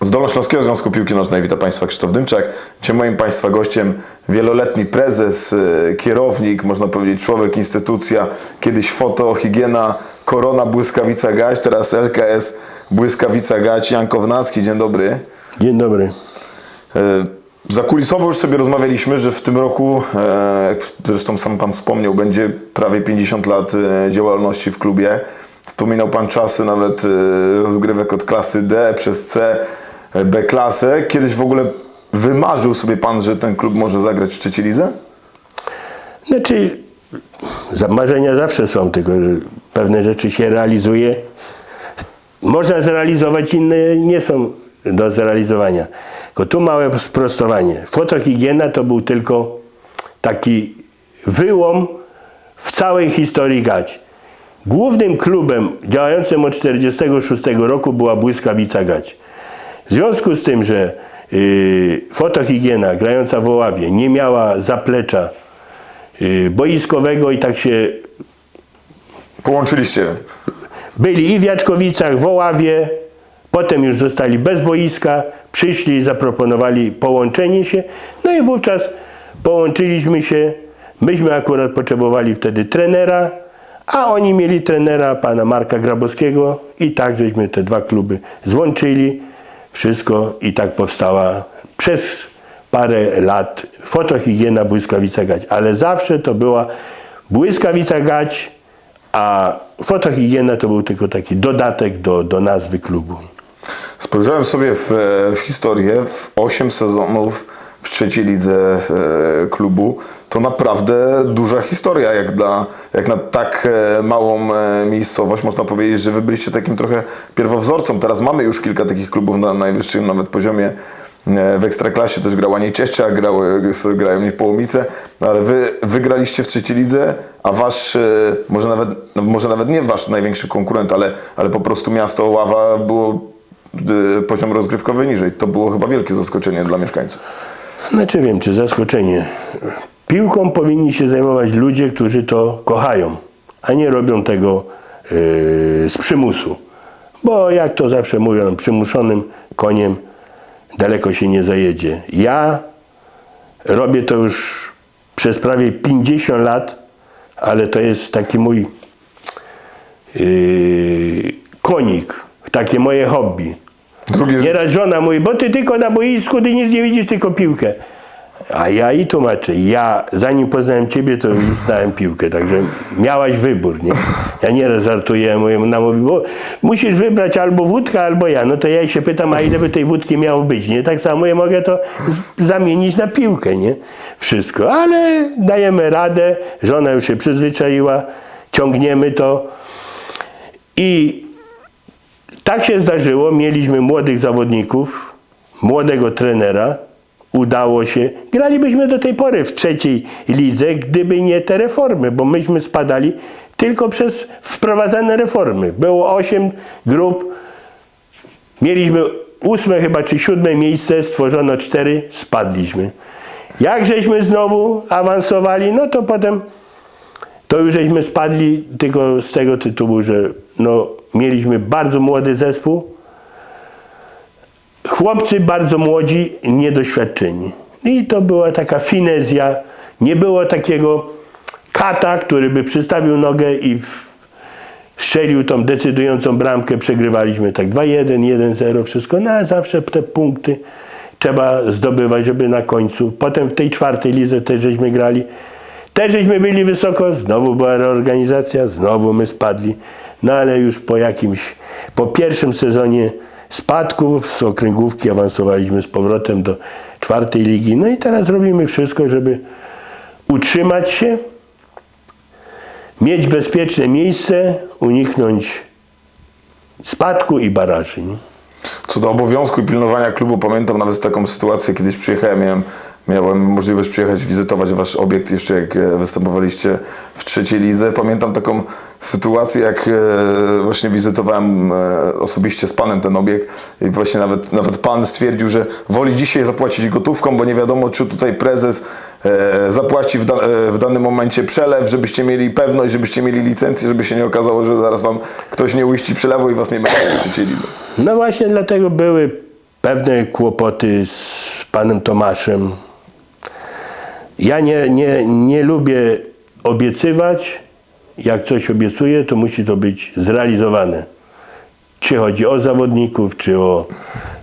Z Dolnośląskiego Związku Piłki Nożnej witam Państwa Krzysztof Dymczak. Dzisiaj moim Państwa gościem wieloletni prezes, e, kierownik, można powiedzieć człowiek, instytucja, kiedyś foto, higiena, Korona, Błyskawica Gaś, teraz LKS Błyskawica Gać, Jan Kownacki, dzień dobry. Dzień dobry. Zakulisowo już sobie rozmawialiśmy, że w tym roku, e, jak zresztą sam Pan wspomniał, będzie prawie 50 lat e, działalności w klubie. Wspominał Pan czasy nawet e, rozgrywek od klasy D przez C, B klasę. Kiedyś w ogóle wymarzył sobie Pan, że ten klub może zagrać w trzeciej lidze? Znaczy, marzenia zawsze są, tylko pewne rzeczy się realizuje. Można zrealizować, inne nie są do zrealizowania. Tylko tu małe sprostowanie. Fotohigiena to był tylko taki wyłom w całej historii Gać. Głównym klubem działającym od 1946 roku była Błyskawica Gać. W związku z tym, że yy, fotohigiena grająca w Oławie nie miała zaplecza yy, boiskowego i tak się Połączyliście. byli i w Jaczkowicach, w Oławie, potem już zostali bez boiska, przyszli i zaproponowali połączenie się, no i wówczas połączyliśmy się, myśmy akurat potrzebowali wtedy trenera, a oni mieli trenera pana Marka Grabowskiego i tak żeśmy te dwa kluby złączyli, wszystko i tak powstała przez parę lat fotohigiena Błyskawica Gać, ale zawsze to była Błyskawica Gać, a fotohigiena to był tylko taki dodatek do, do nazwy klubu. Spojrzałem sobie w, w historię, w 8 sezonów w trzeciej lidze e, klubu. To naprawdę duża historia, jak, dla, jak na tak e, małą e, miejscowość. Można powiedzieć, że wy byliście takim trochę pierwowzorcą. Teraz mamy już kilka takich klubów na najwyższym nawet poziomie. E, W Ekstraklasie też grała Niecieścia, grały, grają Niepołomice, no ale wy wygraliście w trzeciej lidze, a wasz, e, może nawet, no może nawet nie wasz największy konkurent, ale, ale po prostu miasto Ława było e, poziom rozgrywkowy niżej. To było chyba wielkie zaskoczenie dla mieszkańców. Znaczy wiem, czy zaskoczenie. Piłką powinni się zajmować ludzie, którzy to kochają, a nie robią tego yy, z przymusu. Bo jak to zawsze mówią, przymuszonym koniem daleko się nie zajedzie. Ja robię to już przez prawie 50 lat, ale to jest taki mój yy, konik, takie moje hobby. Nieraz żona mówi, bo ty tylko na boisku, ty nic nie widzisz, tylko piłkę. A ja i tłumaczę, ja zanim poznałem ciebie, to już znałem piłkę, także miałaś wybór, nie? Ja nieraz żartuję, mówię, ona mówi, bo musisz wybrać albo wódkę, albo ja. No to ja się pytam, a ile by tej wódki miało być, nie? Tak samo ja mogę to zamienić na piłkę, nie? Wszystko, ale dajemy radę, żona już się przyzwyczaiła, ciągniemy to i tak się zdarzyło, mieliśmy młodych zawodników, młodego trenera, udało się. Gralibyśmy do tej pory w trzeciej lidze, gdyby nie te reformy, bo myśmy spadali tylko przez wprowadzane reformy. Było osiem grup, mieliśmy ósme chyba czy siódme miejsce, stworzono cztery, spadliśmy. Jak żeśmy znowu awansowali, no to potem to już żeśmy spadli tylko z tego tytułu, że no, mieliśmy bardzo młody zespół. Chłopcy bardzo młodzi, niedoświadczeni. I to była taka finezja. Nie było takiego kata, który by przystawił nogę i w, strzelił tą decydującą bramkę. Przegrywaliśmy tak 2-1, 1-0, wszystko. No a zawsze te punkty trzeba zdobywać, żeby na końcu. Potem w tej czwartej lidze też żeśmy grali. Też żeśmy byli wysoko, znowu była reorganizacja, znowu my spadli. No ale już po jakimś, po pierwszym sezonie spadków z okręgówki awansowaliśmy z powrotem do czwartej ligi. No i teraz robimy wszystko, żeby utrzymać się, mieć bezpieczne miejsce, uniknąć spadku i baraży. Co do obowiązku i pilnowania klubu, pamiętam nawet taką sytuację, kiedyś przyjechałem, miałem Miałem możliwość przyjechać, wizytować wasz obiekt jeszcze jak e, występowaliście w trzeciej lidze. Pamiętam taką sytuację, jak e, właśnie wizytowałem e, osobiście z panem ten obiekt i właśnie nawet, nawet pan stwierdził, że woli dzisiaj zapłacić gotówką, bo nie wiadomo, czy tutaj prezes zapłaci w, da, w danym momencie przelew, żebyście mieli pewność, żebyście mieli licencję, żeby się nie okazało, że zaraz wam ktoś nie uiści przelewu i was nie będzie w trzeciej lidze. No właśnie dlatego były pewne kłopoty z panem Tomaszem. Ja nie, nie, nie lubię obiecywać. Jak coś obiecuję, to musi to być zrealizowane. Czy chodzi o zawodników, czy o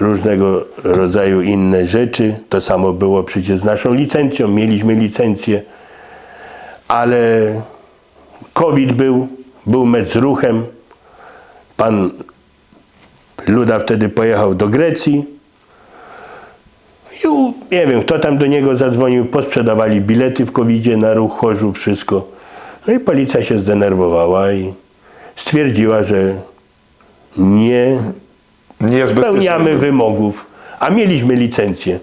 różnego rodzaju inne rzeczy. To samo było przecież z naszą licencją. Mieliśmy licencję, ale COVID był, był mecz z ruchem. Pan Luda wtedy pojechał do Grecji. I nie wiem, kto tam do niego zadzwonił, posprzedawali bilety w covid na ruch Chorzów, wszystko. No i policja się zdenerwowała i stwierdziła, że nie Nie spełniamy wymogów, a mieliśmy licencję.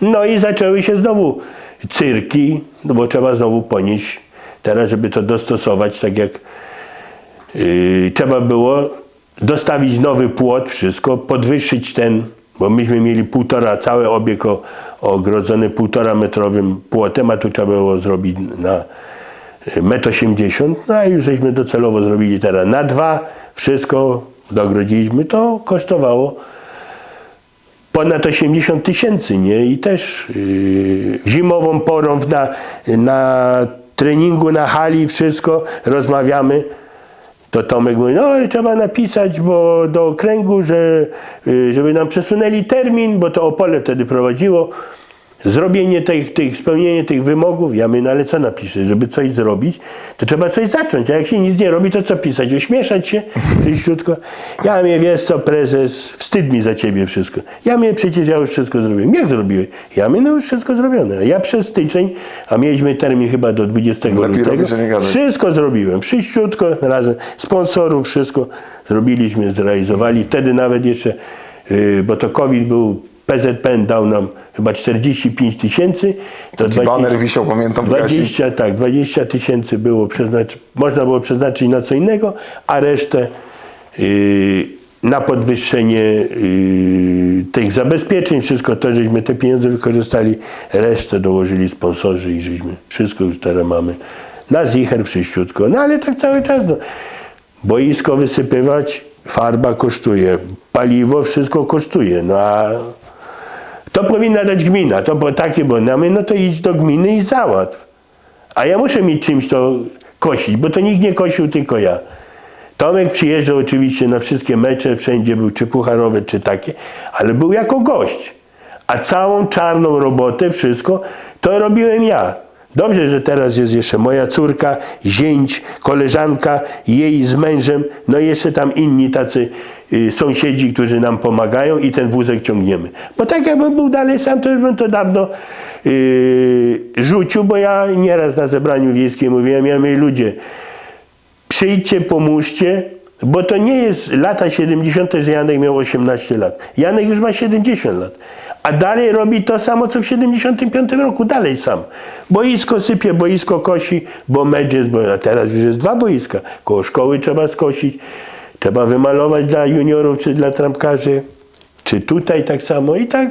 No i zaczęły się znowu cyrki, no bo trzeba znowu ponieść teraz, żeby to dostosować, tak jak yy, trzeba było dostawić nowy płot, wszystko, podwyższyć ten, bo myśmy mieli półtora, cały obieg ogrodzony półtora metrowym płotem, a tu trzeba było zrobić na y, metr 80, no a już żeśmy docelowo zrobili teraz na dwa, wszystko dogrodziliśmy, to kosztowało ponad 80 tysięcy, nie? I też yy, zimową porą na, na treningu, na hali, wszystko rozmawiamy. To Tomek mówi, no trzeba napisać, bo do okręgu, że, yy, żeby nam przesunęli termin, bo to Opole wtedy prowadziło. Zrobienie tych, tych, spełnienie tych wymogów, ja mówię, no ale co napiszę, żeby coś zrobić, to trzeba coś zacząć, a jak się nic nie robi, to co pisać, ośmieszać się, czyściutko. Ja mówię, wiesz co prezes, wstyd mi za ciebie wszystko. Ja mówię, przecież ja już wszystko zrobiłem. Jak zrobiłeś? Ja mówię, no już wszystko zrobione. Ja przez styczeń, a mieliśmy termin chyba do 20 Lepiej lutego, nie gadać. wszystko zrobiłem, wszyściutko, razem, sponsorów, wszystko zrobiliśmy, zrealizowali. Wtedy nawet jeszcze, yy, bo to COVID był, PZPN dał nam chyba 45 tysięcy. to Taki 20 baner wisiał, pamiętam, w Gasi. 20, tak, 20 tysięcy było przeznaczy, można było przeznaczyć na co innego, a resztę yy, na podwyższenie yy, tych zabezpieczeń, wszystko to, żeśmy te pieniądze wykorzystali, resztę dołożyli sponsorzy i żeśmy wszystko już teraz mamy na zicher wszyściutko. No ale tak cały czas. No. Boisko wysypywać, farba kosztuje, paliwo, wszystko kosztuje. No a to powinna dać gmina, to było takie, bo na mnie, no to idź do gminy i załatw. A ja muszę mieć czymś to kosić, bo to nikt nie kosił, tylko ja. Tomek przyjeżdżał oczywiście na wszystkie mecze, wszędzie był, czy pucharowe, czy takie, ale był jako gość. A całą czarną robotę, wszystko, to robiłem ja. Dobrze, że teraz jest jeszcze moja córka, zięć, koleżanka, jej z mężem, no jeszcze tam inni tacy y, sąsiedzi, którzy nam pomagają i ten wózek ciągniemy. Bo tak jakbym był dalej sam, to już bym to dawno y, rzucił, bo ja nieraz na zebraniu wiejskim mówiłem, ja mówię, ludzie, przyjdźcie, pomóżcie, bo to nie jest lata 70., że Janek miał 18 lat. Janek już ma 70 lat. A dalej robi to samo, co w 75 roku, dalej sam. Boisko sypie, boisko kosi, bo mecz jest, bo teraz już jest dwa boiska. Koło szkoły trzeba skosić, trzeba wymalować dla juniorów czy dla trampkarzy, czy tutaj tak samo i tak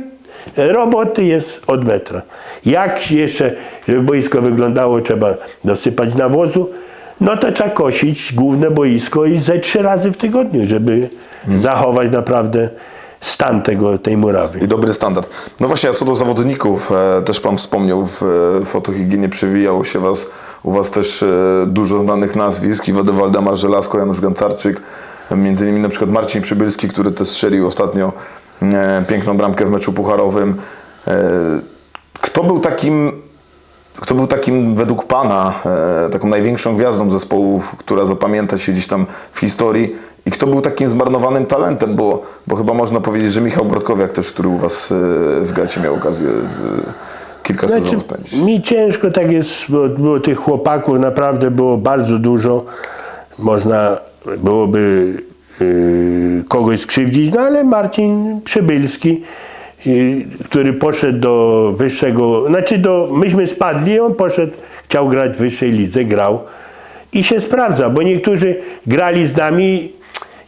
roboty jest od metra. Jak jeszcze, żeby boisko wyglądało, trzeba dosypać nawozu, no to trzeba kosić główne boisko i ze trzy razy w tygodniu, żeby zachować naprawdę stan tego, tej murawy. I dobry standard. No właśnie, a co do zawodników, e, też Pan wspomniał, w e, fotohigienie przewijało się was, u Was też e, dużo znanych nazwisk. Iwody Waldemar Żelazko, Janusz Gancarczyk, między innymi na przykład Marcin Przybylski, który też strzelił ostatnio e, piękną bramkę w meczu pucharowym. E, kto był takim, kto był takim według Pana e, taką największą gwiazdą zespołów, która zapamięta się gdzieś tam w historii i kto był takim zmarnowanym talentem, bo, bo chyba można powiedzieć, że Michał Brodkowiak też, który u Was e, w Gacie miał okazję e, kilka sezonów spędzić. mi ciężko tak jest, bo było tych chłopaków naprawdę było bardzo dużo. Można byłoby yy, kogoś skrzywdzić, no ale Marcin Przybylski który poszedł do wyższego, znaczy do, myśmy spadli, on poszedł, chciał grać w wyższej lidze, grał i się sprawdza, bo niektórzy grali z nami,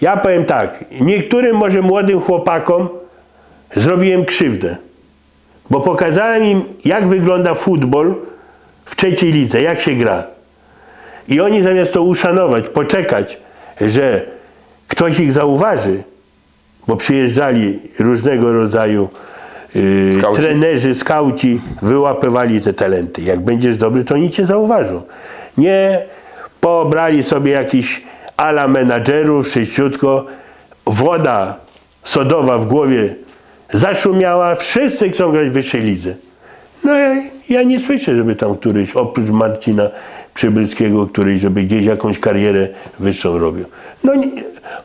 ja powiem tak, niektórym może młodym chłopakom zrobiłem krzywdę, bo pokazałem im, jak wygląda futbol w trzeciej lidze, jak się gra. I oni zamiast to uszanować, poczekać, że ktoś ich zauważy, bo przyjeżdżali różnego rodzaju yy, Skauci. trenerzy, skauci, wyłapywali te talenty. Jak będziesz dobry, to oni cię zauważą. Nie pobrali sobie jakiś ala menadżerów, sześciutko, woda sodowa w głowie zaszumiała, wszyscy chcą grać w wyższej lidze. No ja, ja nie słyszę, żeby tam któryś, oprócz Marcina Przybylskiego, któryś, żeby gdzieś jakąś karierę wyższą robił. No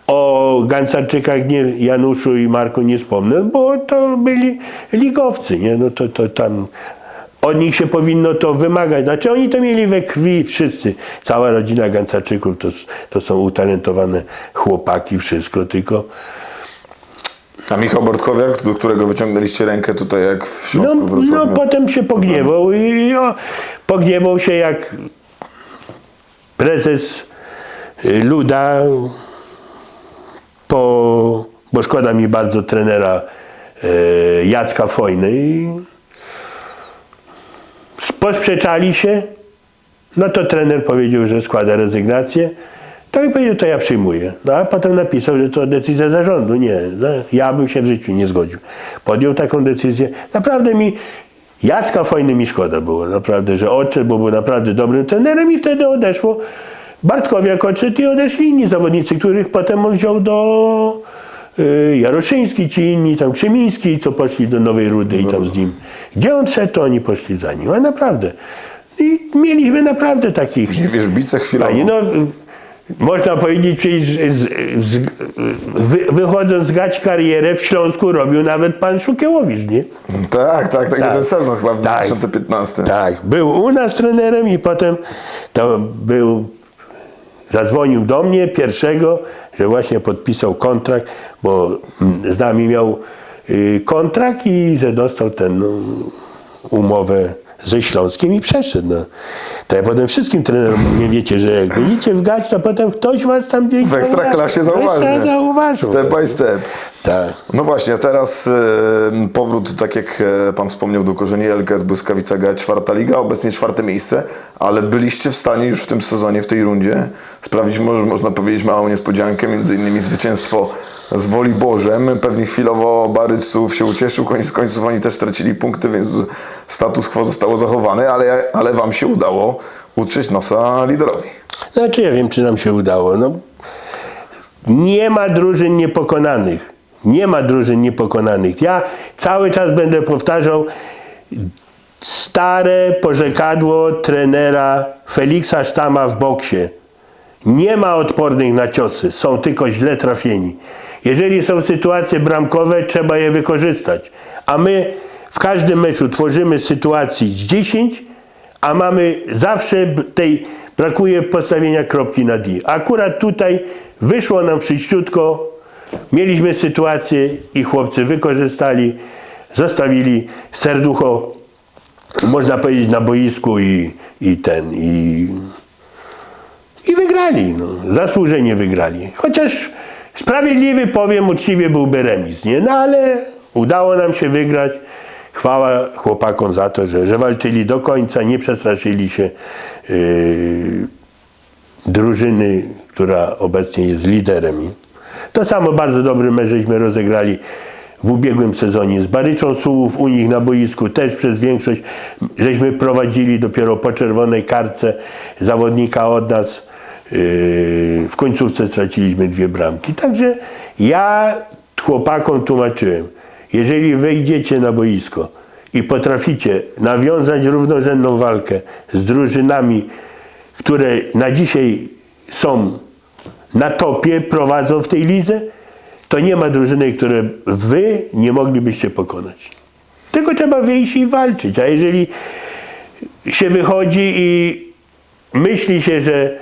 o Gancarczykach, nie, Januszu i Marku nie wspomnę, bo to byli ligowcy, nie? No to, to tam od nich się powinno to wymagać. Znaczy oni to mieli we krwi wszyscy. Cała rodzina Gancarczyków to, to są utalentowane chłopaki, wszystko, tylko A Michał Bortkowiak, do którego wyciągnęliście rękę tutaj jak w Śląsku No, Wrocławiu. no potem się pogniewał i o, pogniewał się jak prezes y, Luda po, bo szkoda mi bardzo trenera e, Jacka Fojny i posprzeczali się no to trener powiedział, że składa rezygnację. To i powiedział, to ja przyjmuję. No a potem napisał, że to decyzja zarządu. Nie, no, ja bym się w życiu nie zgodził. Podjął taką decyzję. Naprawdę mi, Jacka Fajny mi szkoda było. Naprawdę, że odszedł, bo był naprawdę dobrym trenerem i wtedy odeszło. Bartkowiak odszedł i odeszli inni zawodnicy, których potem on wziął do y, Jaroszyński, ci inni, tam Krzemiński, co poszli do Nowej Rudy i tam z nim. Gdzie on szedł, to oni poszli za nim. Ale naprawdę. I mieliśmy naprawdę takich Później wierzbice chwilowo. No, można powiedzieć, przecież z, z, wy, wychodząc z gać karierę w Śląsku robił nawet pan Szukiełowicz, nie? Tak, tak, tak, Tak. ten sezon chyba w Tak. 2015. Tak, był u nas trenerem i potem to był, zadzwonił do mnie pierwszego, że właśnie podpisał kontrakt, bo z nami miał y, kontrakt i że dostał ten no, umowę ze Śląskiem i przeszedł. No. To ja potem wszystkim trenerom mówię, wiecie, że jak będziecie w gać, to potem ktoś was tam gdzieś W ekstraklasie zauważy. zauważył. Step by step. Tak. No właśnie, teraz e, powrót, tak jak e, Pan wspomniał, do korzeni LKS Błyskawica G, czwarta liga, obecnie czwarte miejsce, ale byliście w stanie już w tym sezonie, w tej rundzie sprawić, może, można powiedzieć, małą niespodziankę, między innymi zwycięstwo z Woli Bożem. Pewnie chwilowo Baryców się ucieszył, koniec końców oni też stracili punkty, więc status quo zostało zachowane, ale, ale Wam się udało utrzeć nosa liderowi. Znaczy ja wiem, czy nam się udało. No, nie ma drużyn niepokonanych. Nie ma drużyn niepokonanych. Ja cały czas będę powtarzał stare porzekadło trenera Feliksa Sztama w boksie. Nie ma odpornych na ciosy, są tylko źle trafieni. Jeżeli są sytuacje bramkowe, trzeba je wykorzystać. A my w każdym meczu tworzymy sytuacji z 10, a mamy zawsze tej, brakuje postawienia kropki na D. Akurat tutaj wyszło nam wszyściutko, mieliśmy sytuację i chłopcy wykorzystali, zostawili serducho, można powiedzieć, na boisku i, i ten, i, i wygrali, no. zasłużenie wygrali. Chociaż sprawiedliwy powiem, uczciwie byłby remis, nie? No ale udało nam się wygrać. Chwała chłopakom za to, że, że walczyli do końca, nie przestraszyli się yy, drużyny, która obecnie jest liderem. To samo bardzo dobry mecz żeśmy rozegrali w ubiegłym sezonie z Baryczą Sułów u nich na boisku. Też przez większość żeśmy prowadzili dopiero po czerwonej kartce zawodnika od nas. Yy, w końcówce straciliśmy dwie bramki. Także ja chłopakom tłumaczyłem, jeżeli wejdziecie na boisko i potraficie nawiązać równorzędną walkę z drużynami, które na dzisiaj są na topie, prowadzą w tej lidze, to nie ma drużyny, które wy nie moglibyście pokonać. Tylko trzeba wyjść i walczyć. A jeżeli się wychodzi i myśli się, że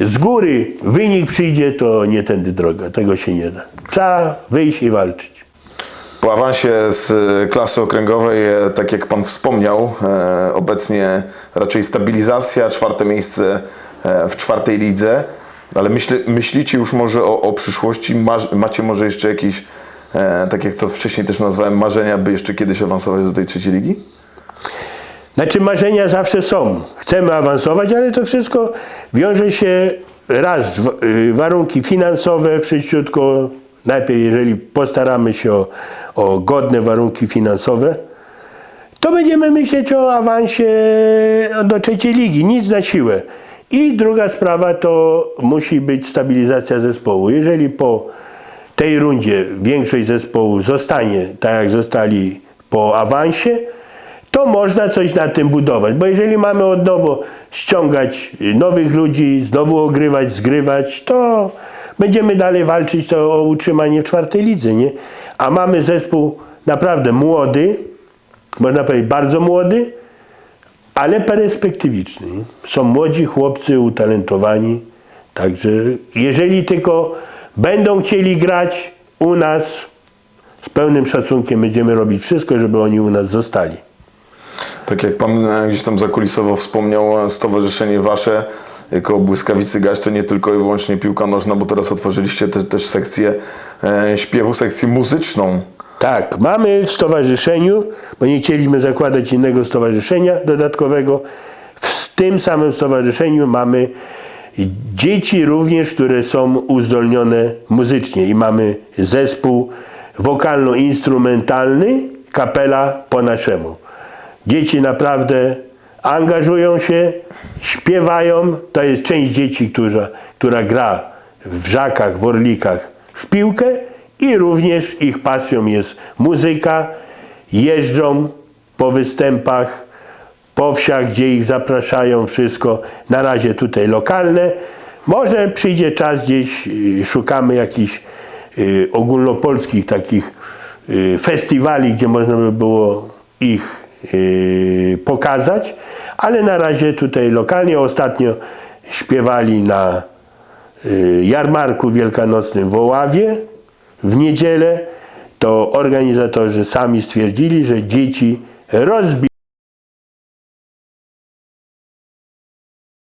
z góry wynik przyjdzie, to nie tędy droga. Tego się nie da. Trzeba wyjść i walczyć. Po awansie z e, klasy okręgowej, e, tak jak Pan wspomniał, e, obecnie raczej stabilizacja, czwarte miejsce w czwartej lidze, ale myśl, myślicie już może o, o przyszłości? Masz, macie może jeszcze jakieś, tak jak to wcześniej też nazwałem, marzenia, by jeszcze kiedyś awansować do tej trzeciej ligi? Znaczy marzenia zawsze są. Chcemy awansować, ale to wszystko wiąże się raz, y, warunki finansowe wszyściutko. Najpierw, jeżeli postaramy się o, o godne warunki finansowe, to będziemy myśleć o awansie do trzeciej ligi, nic na siłę. I druga sprawa to musi być stabilizacja zespołu. Jeżeli po tej rundzie większość zespołu zostanie tak jak zostali po awansie, to można coś na tym budować. Bo jeżeli mamy od nowo ściągać nowych ludzi, znowu ogrywać, zgrywać, to będziemy dalej walczyć to o utrzymanie w czwartej lidze, nie? A mamy zespół naprawdę młody, można powiedzieć bardzo młody, ale perspektywiczny. Są młodzi chłopcy, utalentowani. Także jeżeli tylko będą chcieli grać u nas, z pełnym szacunkiem będziemy robić wszystko, żeby oni u nas zostali. Tak jak Pan e, gdzieś tam zakulisowo wspomniał, e, stowarzyszenie Wasze jako Błyskawicy Gaś to nie tylko i wyłącznie piłka nożna, bo teraz otworzyliście te, też sekcję e, śpiewu, sekcję muzyczną. Tak, mamy w stowarzyszeniu, bo nie chcieliśmy zakładać innego stowarzyszenia dodatkowego. W tym samym stowarzyszeniu mamy dzieci również, które są uzdolnione muzycznie i mamy zespół wokalno-instrumentalny, kapela po naszemu. Dzieci naprawdę angażują się, śpiewają. To jest część dzieci, która, która gra w żakach, w orlikach w piłkę i również ich pasją jest muzyka. Jeżdżą po występach, po wsiach, gdzie ich zapraszają, wszystko. Na razie tutaj lokalne. Może przyjdzie czas gdzieś, y, szukamy jakichś y, ogólnopolskich takich y, festiwali, gdzie można by było ich pokazać, ale na razie tutaj lokalnie. Ostatnio śpiewali na y, jarmarku wielkanocnym w Oławie w niedzielę. To organizatorzy sami stwierdzili, że dzieci rozbijają